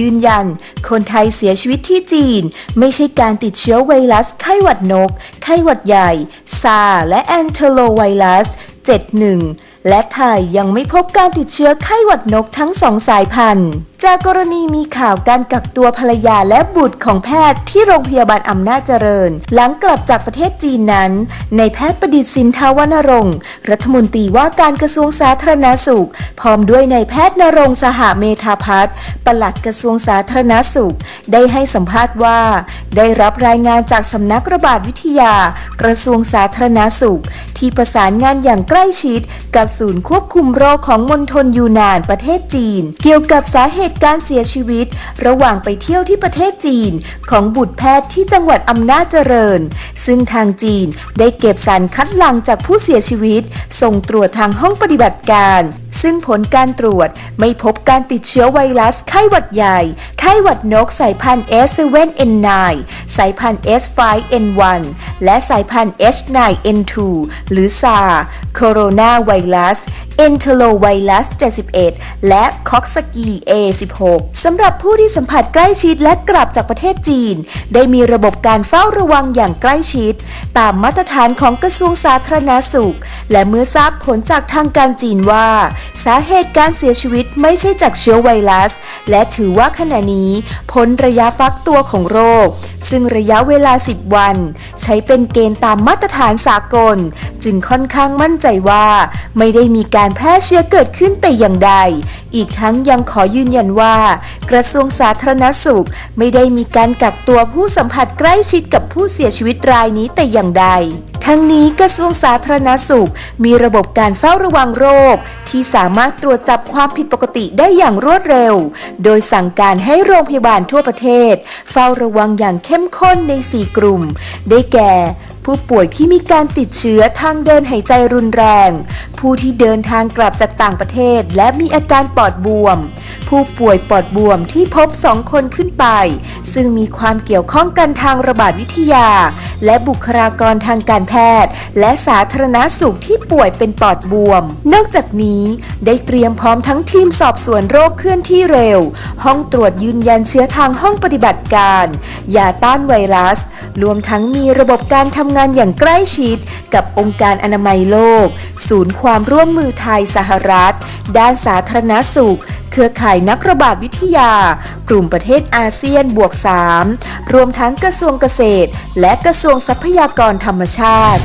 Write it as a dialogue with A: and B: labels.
A: ยืนยัน คนไทยเสียชีวิตที่จีน ไม่ใช่การติดเชื้อไวรัส ไข้หวัดนก ไข้หวัดใหญ่ ซา และแอนเทโลไวรัส 71 และไทยยังไม่พบการติดเชื้อไข้หวัดนกทั้งสองสายพันธุ์จากกรณีมีข่าวการกักตัวภรรยาและบุตรของแพทย์ที่โรงพยาบาลอำนาจเจริญ หลังกลับจากประเทศจีนนั้น ในแพทย์ประดิษฐ์สินทาวรรณรงค์รัฐมนตรีว่าการกระทรวงสาธารณสุข พร้อมด้วยนายแพทย์นรงสหเมธาพัฒน์ปลัดกระทรวงสาธารณสุข ได้ให้สัมภาษณ์ว่า ได้รับรายงานจากสำนักระบาดวิทยา กระทรวงสาธารณสุข ที่ประสานงานอย่างใกล้ชิด กับศูนย์ควบคุมโรคของมณฑลยูนานประเทศจีน เกี่ยวกับสาเหตุการเสียชีวิต ระหว่างไปเที่ยวที่ประเทศจีน ของบุตรแพทย์ที่จังหวัดอำนาจเจริญ ซึ่งทางจีนได้เก็บสารคัดหลั่งจากผู้เสียชีวิต ส่งตรวจทางห้องปฏิบัติการ ซึ่งผลการตรวจไม่พบการติดเชื้อไวรัสไข้หวัดใหญ่ ไข้หวัดนกสายพันธุ์ S7N9 สายพันธุ์ S5N1 และสายพันธุ์ H9N2 หรือ SAR โคโรนาไวรัส e n t e r o v i r u s 71 และ c o x s a k i A16 สำหรับผู้ที่สัมผัสใกล้ชิดและกลับจากประเทศจีน ได้มีระบบการเฝ้าระวังอย่างใกล้ชิด ตามมาตรฐานของกระทรวงสาธารณาสุข และเมื่อทราบผลจากทางการจีนว่า สาเหตุการเสียชีวิตไม่ใช่จากเชื้อไวรัส และถือว่าขณะนี้พ้นระยะฟักตัวของโรค ซึ่งระยะเวลา 10 วัน ใช้เป็นเป็นเกณฑ์ตามมาตรฐานสากล จึงค่อนข้างมั่นใจว่า ไม่ได้มีการแพร่เชื้อเกิดขึ้นแต่อย่างใด อีกทั้งยังขอยืนยันว่า กระทรวงสาธารณสุข ไม่ได้มีการกักตัวผู้สัมผัสใกล้ชิดกับผู้เสียชีวิตรายนี้แต่อย่างใด ทั้งนี้กระทรวงสาธารณสุข มีระบบการเฝ้าระวังโรค ที่สามารถตรวจจับความผิดปกติได้อย่างรวดเร็ว โดยสั่งการให้โรงพยาบาลทั่วประเทศ เฝ้าระวังอย่างเข้มข้นใน 4 กลุ่ม ได้แก่ ผู้ป่วยที่มีการติดเชื้อทางเดินหายใจรุนแรง ผู้ที่เดินทางกลับจากต่างประเทศ และมีอาการปอดบวม ผู้ป่วยปอดบวมที่พบ2คนขึ้นไป ซึ่งมีความเกี่ยวข้องกันทางระบาดวิทยา และบุคลากรทางการแพทย์ และสาธารณสุขที่ป่วยเป็นปอดบวม นอกจากนี้ได้เตรียมพร้อมทั้งทีมสอบสวนโรคเคลื่อนที่เร็ว ห้องตรวจยืนยันเชื้อทางห้องปฏิบัติการยาต้านไวรัส รวมทั้งมีระบบการทำงานอย่างใกล้ชิด กับองค์การอนามัยโลก ศูนย์ความร่วมมือไทยสหรัฐ ด้านสาธารณสุข เครือข่ายนักระบาดวิทยา กลุ่มประเทศอาเซียนบวก 3 รวมทั้งกระทรวงเกษตร และกระทรวงทรัพยากรธรรมชาติ